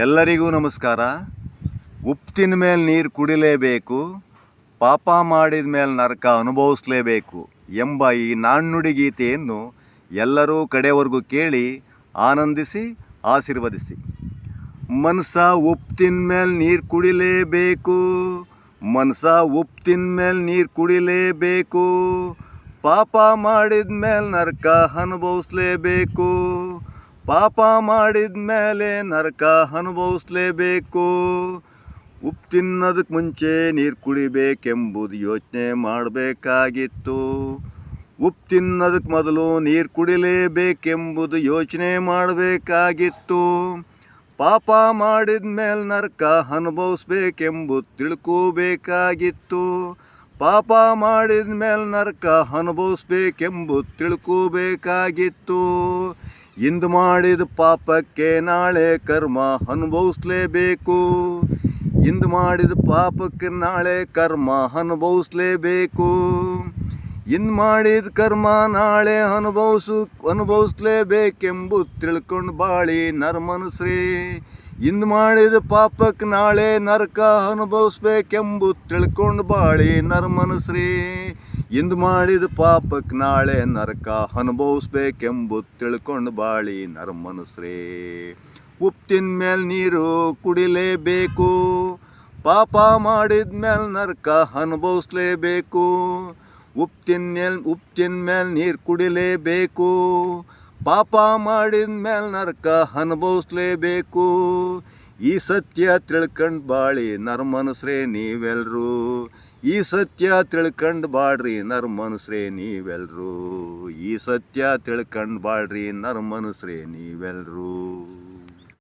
ಎಲ್ಲರಿಗೂ ನಮಸ್ಕಾರ. ಉಪ್ಪಿನ ಮೇಲೆ ನೀರು ಕುಡಿಲೇಬೇಕು, ಪಾಪ ಮಾಡಿದ ಮೇಲೆ ನರಕ ಅನುಭವಿಸಲೇಬೇಕು ಎಂಬ ಈ ನಾಣ್ಣುಡಿ ಗೀತೆಯನ್ನು ಎಲ್ಲರೂ ಕಡೆವರೆಗೂ ಕೇಳಿ ಆನಂದಿಸಿ, ಆಶೀರ್ವದಿಸಿ. ಮನಸ ಉಪ್ಪಿನ ಮೇಲೆ ನೀರು ಕುಡಿಲೇಬೇಕು, ಮನಸ ಉಪ್ಪಿನ ಮೇಲೆ ನೀರು ಕುಡಿಲೇಬೇಕು, ಪಾಪ ಮಾಡಿದ ಮೇಲೆ ನರಕ ಅನುಭವಿಸ್ಲೇಬೇಕು ಪಾಪ ಮಾಡಿದ ಮೇಲೆ ನರಕ ಅನುಭವಿಸ್ಲೇಬೇಕು. ಉಪ್ಪು ತಿನ್ನೋದಕ್ಕೆ ಮುಂಚೆ ನೀರು ಕುಡಿಬೇಕೆಂಬುದು ಯೋಚನೆ ಮಾಡಬೇಕಾಗಿತ್ತು. ಉಪ್ಪು ತಿನ್ನೋದಕ್ಕೆ ಮೊದಲು ನೀರು ಕುಡಿಲೇಬೇಕೆಂಬುದು ಯೋಚನೆ ಮಾಡಬೇಕಾಗಿತ್ತು. ಪಾಪ ಮಾಡಿದ ಮೇಲೆ ನರಕ ಅನುಭವಿಸ್ಬೇಕೆಂಬುದು ತಿಳ್ಕೋಬೇಕಾಗಿತ್ತು. ಪಾಪ ಮಾಡಿದ ಮೇಲೆ ನರಕ ಅನುಭವಿಸ್ಬೇಕೆಂಬುದು ತಿಳ್ಕೋಬೇಕಾಗಿತ್ತು. ಇಂದು ಮಾಡಿದ ಪಾಪಕ್ಕೆ ನಾಳೆ ಕರ್ಮ ಅನುಭವಿಸ್ಲೇಬೇಕು. ಇಂದು ಮಾಡಿದ ಪಾಪಕ್ಕೆ ನಾಳೆ ಕರ್ಮ ಅನುಭವಿಸ್ಲೇಬೇಕು. ಇಂದು ಮಾಡಿದ ಕರ್ಮ ನಾಳೆ ಅನುಭವಿಸು, ಅನುಭವಿಸ್ಲೇಬೇಕೆಂಬು ತಿಳ್ಕೊಂಡು ಬಾಳಿ ನರ್ಮನಸ್ರಿ. ಇಂದು ಮಾಡಿದ ಪಾಪಕ್ಕೆ ನಾಳೆ ನರಕ ಅನುಭವಿಸ್ಬೇಕೆಂಬು ತಿಳ್ಕೊಂಡು ಬಾಳಿ ನರ್ಮನಸ್ರಿ. ಇಂದು ಮಾಡಿದ ಪಾಪಕ್ಕೆ ನಾಳೆ ನರಕ ಅನುಭವಿಸ್ಬೇಕೆಂಬು ತಿಳ್ಕೊಂಡು ಬಾಳಿ ನರ್ಮನಸ್ರಿ. ಉಪ್ತಿನ ಮೇಲೆ ನೀರು ಕುಡಿಲೇಬೇಕು, ಪಾಪ ಮಾಡಿದ ಮೇಲೆ ನರಕ ಅನುಭವಿಸ್ಲೇಬೇಕು. ಉಪ್ತಿನ ಮೇಲೆ ಉಪ್ತಿನ ಮೇಲೆ ನೀರು ಕುಡಿಲೇಬೇಕು, ಪಾಪ ಮಾಡಿದ ಮೇಲೆ ನರಕ ಅನುಭವಿಸ್ಲೇಬೇಕು. ಈ ಸತ್ಯ ತಿಳ್ಕಂಡು ಬಾಳಿ ನರ್ಮನಸ್ರೇ ನೀವೆಲ್ರೂ. ಈ ಸತ್ಯ ತಿಳ್ಕಂಡು ಬಾಳ್ರಿ ನರ್ಮನಸ್ರೇ ನೀವೆಲ್ಲರೂ ಈ ಸತ್ಯ ತಿಳ್ಕಂಡು ಬಾಳ್ರಿ ನರ್ಮನಸ್ರೇ ನೀವೆಲ್ರು.